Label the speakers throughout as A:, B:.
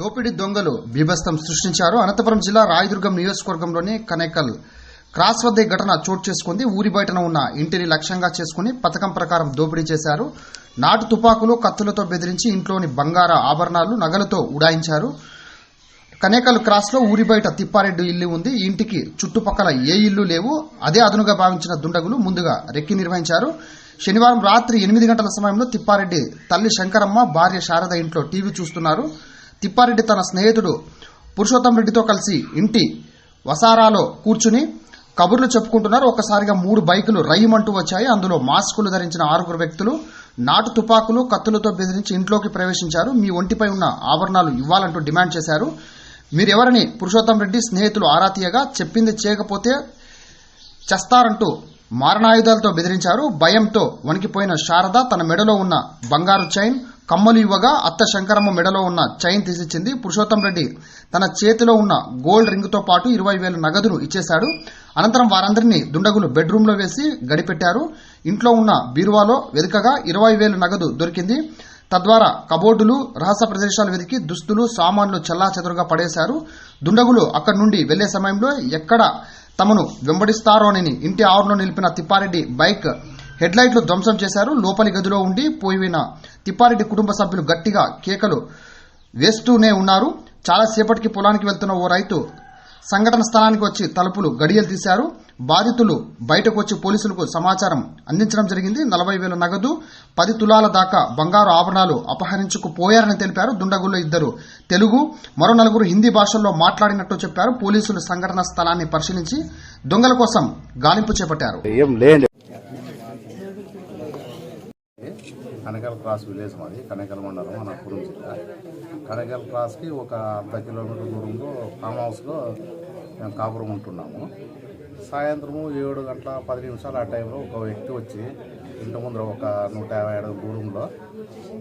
A: దోపిడీ దొంగలు బీభత్సం సృష్టించారు. అనంతపురం జిల్లా రాయదుర్గం నియోజకవర్గంలోని కనేకల్ క్రాస్ వద్ద ఘటన చోటు చేసుకుంది. ఊరి బయటన ఉన్న ఇంటిని లక్ష్యంగా చేసుకుని పథకం ప్రకారం దోపిడీ చేశారు. నాటు తుపాకులు కత్తులతో బెదిరించి ఇంట్లోని బంగార ఆభరణాలు నగలతో ఉడాయించారు. కనేకల్ క్రాస్లో ఊరి బయట తిప్పారెడ్డి ఇల్లు ఉంది. ఇంటికి చుట్టుపక్కల ఏ ఇల్లు లేవు. అదే అదునుగా భావించిన దుండగులు ముందుగా రెక్కి నిర్వహించారు. శనివారం రాత్రి ఎనిమిది గంటల సమయంలో తిప్పారెడ్డి తల్లి శంకరమ్మ భార్య శారద ఇంట్లో టీవీ చూస్తున్నారు. తిప్పారెడ్డి తన స్నేహితుడు పురుషోత్తం రెడ్డితో కలిసి ఇంటి వసారాలో కూర్చుని కబుర్లు చెప్పుకుంటున్నారు. ఒక్కసారిగా మూడు బైకులు రయ్యమంటూ వచ్చాయి. అందులో మాస్కులు ధరించిన ఆరుగురు వ్యక్తులు నాటు తుపాకులు కత్తులతో బెదిరించి ఇంట్లోకి ప్రవేశించారు. మీ ఒంటిపై ఉన్న ఆభరణాలు ఇవ్వాలంటూ డిమాండ్ చేశారు. మీరెవరని పురుషోత్తం రెడ్డి స్నేహితులు ఆరా తీయగా చెప్పింది చేయకపోతే చేస్తారంటూ మారణాయుధాలతో బెదిరించారు. భయంతో వణికిపోయిన శారద తన మెడలో ఉన్న బంగారు చైన్ కమ్మలు ఇవ్వగా అత్త శంకరమ్మ మెడలో ఉన్న చైన్ తీసిచ్చింది. పురుషోత్తం రెడ్డి తన చేతిలో ఉన్న గోల్డ్ రింగ్తో పాటు ఇరవై వేల నగదును ఇచ్చేశాడు. అనంతరం వారందరినీ దుండగులు బెడ్రూమ్లో వేసి గడిపెట్టారు. ఇంట్లో ఉన్న బీరువాలో వెనుకగా ఇరవై వేలు నగదు దొరికింది. తద్వారా కబోర్డులు రహస్య ప్రదేశాలు వెతికి దుస్తులు సామాన్లు చెల్లాచెదురుగా పడేశారు. దుండగులు అక్కడి నుండి వెళ్ళే సమయంలో ఎక్కడ తమను వెంబడిస్తారోనని ఇంటి ఆవరణలో నిలిపిన తిప్పారెడ్డి బైక్ హెడ్లైట్లు ధ్వంసం చేశారు. లోపలి గదిలో ఉండి పోయిన తిప్పారెడ్డి కుటుంబ సభ్యులు గట్టిగా కేకలు వేస్తూనే ఉన్నారు. చాలాసేపటికి పొలానికి వెళ్తున్న ఓ రైతు సంఘటన స్థలానికి వచ్చి తలుపులు గడియలు తీశారు. బాధితులు బయటకు వచ్చి పోలీసులకు సమాచారం అందించడం జరిగింది. నలభై వేల నగదు పది తులాల దాకా బంగారు ఆభరణాలు అపహరించుకుపోయారని తెలిపారు. దుండగుల్లో ఇద్దరు తెలుగు మరో నలుగురు హిందీ భాషల్లో మాట్లాడినట్టు చెప్పారు. పోలీసులు సంఘటన స్థలాన్ని పరిశీలించి దొంగల కోసం గాలింపు చేపట్టారు
B: ఏం లేండి కనకల్ క్రాస్ విలేజ్ మాది కనకల్ మండలం అనంతపురం జిల్లా. కనకల్ క్రాస్కి ఒక అర్ధ కిలోమీటర్ దూరంలో ఫామ్ హౌస్లో మేము కాపురం ఉంటున్నాము. సాయంత్రము ఏడు గంటల పది నిమిషాలు ఆ టైంలో ఒక వ్యక్తి వచ్చి ఇంటి ముందర ఒక నూట యాభై ఏడు దూరంలో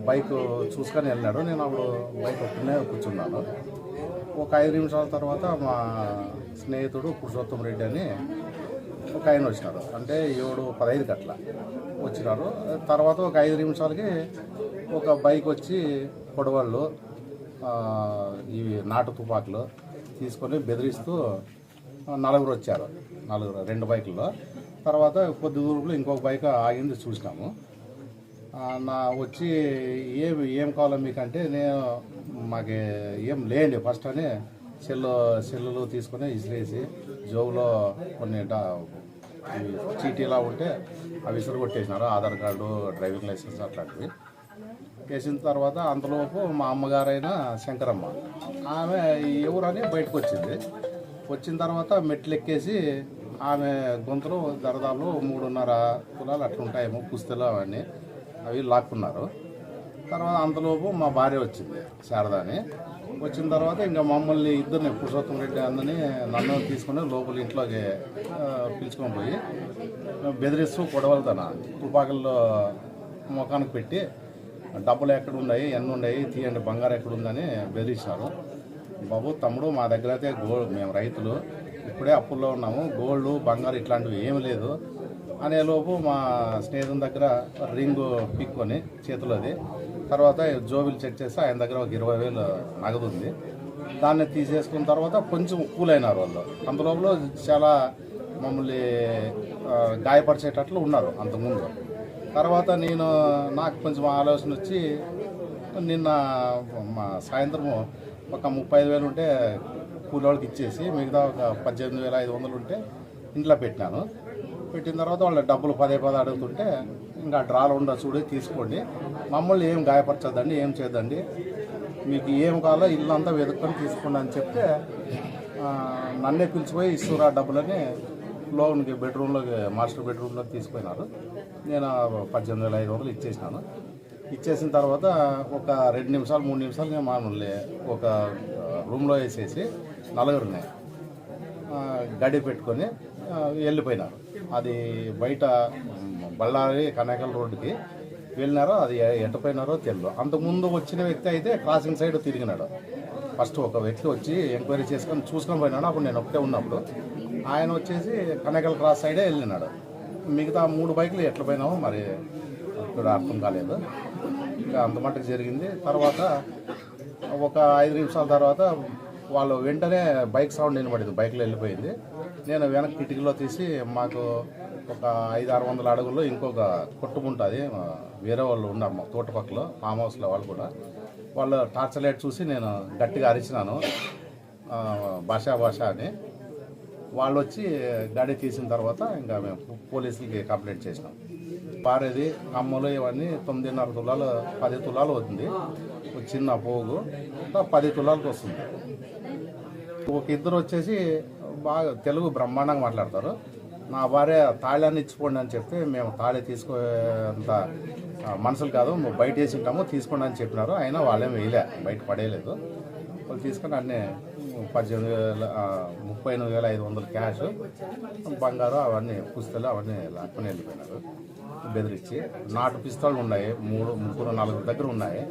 B: బైక్ చూసుకొని వెళ్ళాడు. నేను అప్పుడు బైక్ ఒక్కనే కూర్చున్నాను. ఒక ఐదు నిమిషాల తర్వాత మా స్నేహితుడు పురుషోత్తం రెడ్డి అని ఒక ఆయన వచ్చినారు. అంటే ఏడు పదహైదు గట్ల వచ్చినారు. తర్వాత ఒక ఐదు నిమిషాలకి ఒక బైక్ వచ్చి పొడవాళ్ళు ఇవి నాటు తుపాకులు తీసుకొని బెదిరిస్తూ నలుగురు వచ్చారు. నలుగురు రెండు బైకుల్లో. తర్వాత కొద్ది దూరంలో ఇంకొక బైక్ ఆగింది చూసినాము. నా వచ్చి ఏం ఏం కావాలో మీకంటే నేను మాకు ఏం లేండి ఫస్ట్ అని సెల్లు సెల్లులు తీసుకొని ఇసిరేసి జోబులో కొన్ని చీటీలా ఉంటే అవి విసురు కొట్టేసినారు ఆధార్ కార్డు డ్రైవింగ్ లైసెన్స్ అట్లాంటివి. వేసిన తర్వాత అంతలోపు మా అమ్మగారైన శంకరమ్మ ఆమె ఎవరని బయటకు వచ్చింది వచ్చిన తర్వాత మెట్లు ఎక్కేసి ఆమె గొంతులు దరదాలు మూడున్నర తులాలు అట్లుంటాయేమో పుస్తలు అవన్నీ అవి లాక్కున్నారు. తర్వాత అంతలోపు మా భార్య వచ్చింది శారదాని. వచ్చిన తర్వాత ఇంకా మమ్మల్ని ఇద్దరిని పురుషోత్తం రెడ్డి అందరిని నన్ను తీసుకుని లోపల ఇంట్లోకి పిలుచుకొని పోయి బెదిరిస్తూ పొడవలతన తుపాకుల్లో ముఖానికి పెట్టి డబ్బులు ఎక్కడ ఉన్నాయి ఎన్ని ఉన్నాయి తీయండి బంగారం ఎక్కడుందని బెదిరిస్తారు బెదిరించారు. బాబు తమ్ముడు మా దగ్గర అయితే గోల్డ్ మేము రైతులు ఇప్పుడే అప్పుల్లో ఉన్నాము గోల్డ్ బంగారు ఇట్లాంటివి ఏమి లేదు. అనేలోపు మా స్నేహితుని దగ్గర రింగు పిక్కొని చేతిలోది. తర్వాత జోబిలు చెక్ చేసి ఆయన దగ్గర ఒక ఇరవై వేలు నగదు ఉంది. దాన్ని తీసేసుకున్న తర్వాత కొంచెం కూల్ అయినారు వాళ్ళు అందులోపల చాలా మమ్మల్ని గాయపరిచేటట్లు ఉన్నారు అంతకుముందు. తర్వాత నేను నాకు కొంచెం ఆలోచన వచ్చి నిన్న మా సాయంత్రము ఒక ముప్పై ఐదు వేలు ఉంటే కూలోళ్ళకి ఇచ్చేసి మిగతా ఒక పద్దెనిమిది వేల ఐదు వందలు ఉంటే ఇంట్లో పెట్టినాను. పెట్టిన తర్వాత వాళ్ళ డబ్బులు పదే పదే అడుగుతుంటే ఇంకా డ్రాలు ఉండ చూడి తీసుకోండి. మమ్మల్ని ఏం గాయపరచద్దండి ఏం చేయదండి మీకు ఏం కావాలో ఇల్లంతా వెతుక్కొని తీసుకోండి అని చెప్తే నన్నే పిలిచిపోయి ఇస్తురా డబ్బులని లోన్కి బెడ్రూమ్లోకి మాస్టర్ బెడ్రూమ్లోకి తీసుకుపోయినారు నేను పద్దెనిమిది వేల ఐదు వందలు ఇచ్చేసినాను. ఇచ్చేసిన తర్వాత ఒక రెండు నిమిషాలు మూడు నిమిషాలు మామూలు ఒక రూమ్లో వేసేసి నలుగురిని గడి పెట్టుకొని వెళ్ళిపోయినారు. అది బయట బళ్ళారి కనేకల్ రోడ్డుకి వెళ్ళినారో అది ఎ- తెలియదు అంతకుముందు వచ్చిన వ్యక్తి అయితే క్రాసింగ్ సైడ్ తిరిగినాడు. ఫస్ట్ ఒక వ్యక్తి వచ్చి ఎంక్వైరీ చేసుకొని చూసుకొని పోయినాడు. అప్పుడు నేను ఒకటే ఉన్నప్పుడు ఆయన వచ్చేసి కనేకల్ క్రాస్ సైడే వెళ్ళినాడు. మిగతా మూడు బైకులు ఎట్ల పోయినామో మరి ఇప్పుడు అర్థం కాలేదు. ఇంకా అంత మట్టుకు జరిగింది. తర్వాత ఒక ఐదు నిమిషాల తర్వాత వాళ్ళు వెంటనే బైక్ సౌండ్ వినబడింది. బైక్లో వెళ్ళిపోయింది. నేను వెనక్కి కిటికీలో తీసి మాకు ఒక ఐదు ఆరు వందల అడుగుల్లో ఇంకొక కొట్టుకుంటుంది వేరే వాళ్ళు ఉన్నారు మా తోట పక్కలో ఫామ్ హౌస్లో వాళ్ళు కూడా. వాళ్ళు టార్చ్ లైట్ చూసి నేను గట్టిగా అరిచినాను. భాషా భాష అని. వాళ్ళు వచ్చి గాడి తీసిన తర్వాత ఇంకా మేము పోలీసులకి కంప్లైంట్ చేసినాం. పారేది కమ్మలు ఇవన్నీ తొమ్మిదిన్నర తులాలు పది తులాలు అవుతుంది. చిన్న పోగు పది తులాలకు వస్తుంది. ఒక ఇద్దరు వచ్చేసి బాగా తెలుగు బ్రహ్మాండంగా మాట్లాడతారు. నా భార్య తాళాన్ని ఇచ్చిపోండి అని చెప్తే మేము తాళి తీసుకోంత మనుషులు కాదు బయట వేసి ఉంటాము తీసుకోండి అని చెప్పినారు. అయినా వాళ్ళేం వేయలే బయట పడేయలేదు. వాళ్ళు తీసుకొని అన్నీ పద్దెనిమిది వేల ముప్పై ఎనిమిది వేల ఐదు వందలు క్యాష్ బంగారు అవన్నీ పుస్తలు అవన్నీ లాక్కొని వెళ్ళిపోయినారు. బెదిరించి నాటు పిస్తాలు ఉన్నాయి మూడు ముగ్గురు నాలుగు దగ్గర ఉన్నాయి.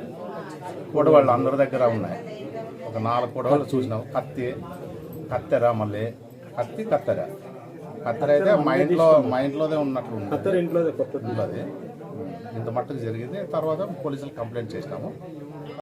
B: కొడవాళ్ళు అందరి దగ్గర ఉన్నాయి. ఒక నాలుగు కూడవాళ్ళు చూసినాం కత్తి కత్తెర మళ్ళీ. కత్తి కత్తెర. కత్తెర అయితే మా ఇంట్లో మా ఇంట్లోనే ఉన్నట్లు ఉంది
C: ఇంట్లో కొత్త
B: ఉన్నది. ఇంత మట్టుకు జరిగింది. తర్వాత పోలీసులు కంప్లైంట్ చేసినాము.